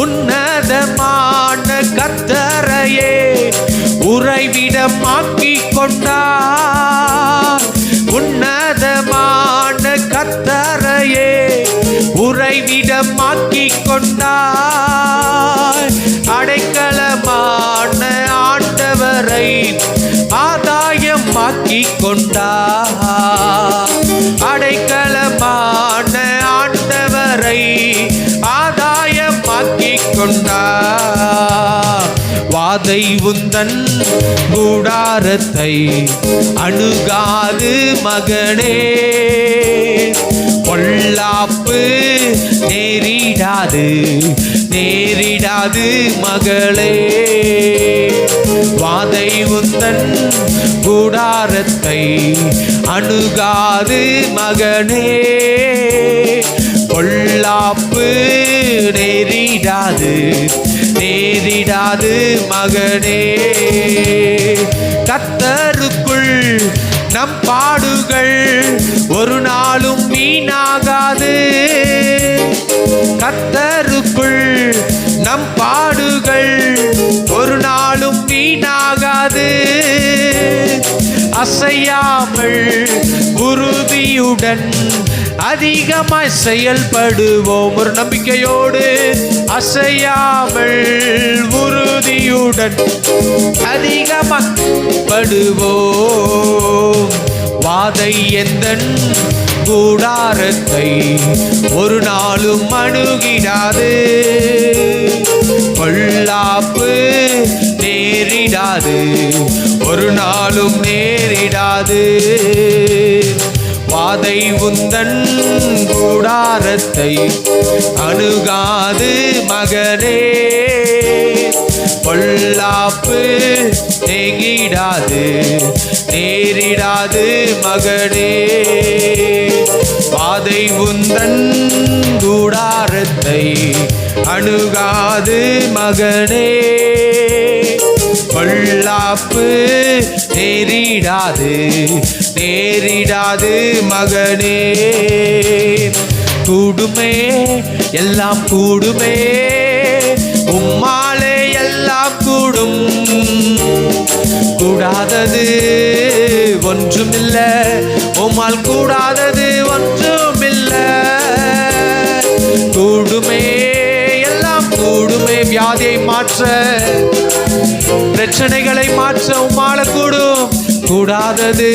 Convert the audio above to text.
உன்னதமான கத்தரையே உறைவிடமாக்கிக் கொண்டார் உன்னதமான கத்தரையே உறைவிடமாக்கிக் கொண்டார் அடைக்கலமான ஆண்டவரை ஆதாயமாக்கிக் கொண்டார் அடைக்கல கொண்டார் வாதை உந்தன் கூடாரத்தை அணுகாது மகனே. பொல்லாப்பு நேரிடாது நேரிடாது மகளே. வாதை உந்தன் கூடாரத்தை அணுகாது மகனே. பொல்லாப்பு நேரிடாது நேரிடாது மகனே. கத்தருக்குள் நம் பாடுகள் ஒரு நாளும் வீணாகாது. கத்தருக்குள் நம் பாடுகள் ஒரு நாளும் வீணாகாது. அசையாமல் உறுதியுடன் அதிகமாய் செயல்படுவோம். ஒரு நம்பிக்கையோடு அசையாமல் உறுதியுடன் அதிகமாக படுவோம் வாதை எந்தன் கூடாரத்தை ஒரு நாளும் அணுகிடாது. பொல்லாப்பு நேரிடாது. ஒரு நாளும் நேரிடாது. பாதை உந்தன் கூடாரத்தை அணுகாது மகனே. பொல்லாப்பு நெகிடாது நேரிடாது மகனே. பாதை உந்தன் கூடாரத்தை அணுகாது மகனே. பொல்லாப்பு நெறி நேரிடாது நேரிடாது மகனே. கூடுமே எல்லாம் கூடுமே. உம்மாலே எல்லாம் கூடும். கூடாதது ஒன்றுமில்லை உம்மால் கூடாதது ஒன்றுமில்லை. கூடுமே எல்லாம் கூடுமே. வியாதியை மாற்ற பிரச்சனைகளை மாற்ற உம்மால கூடும். கூடாதது.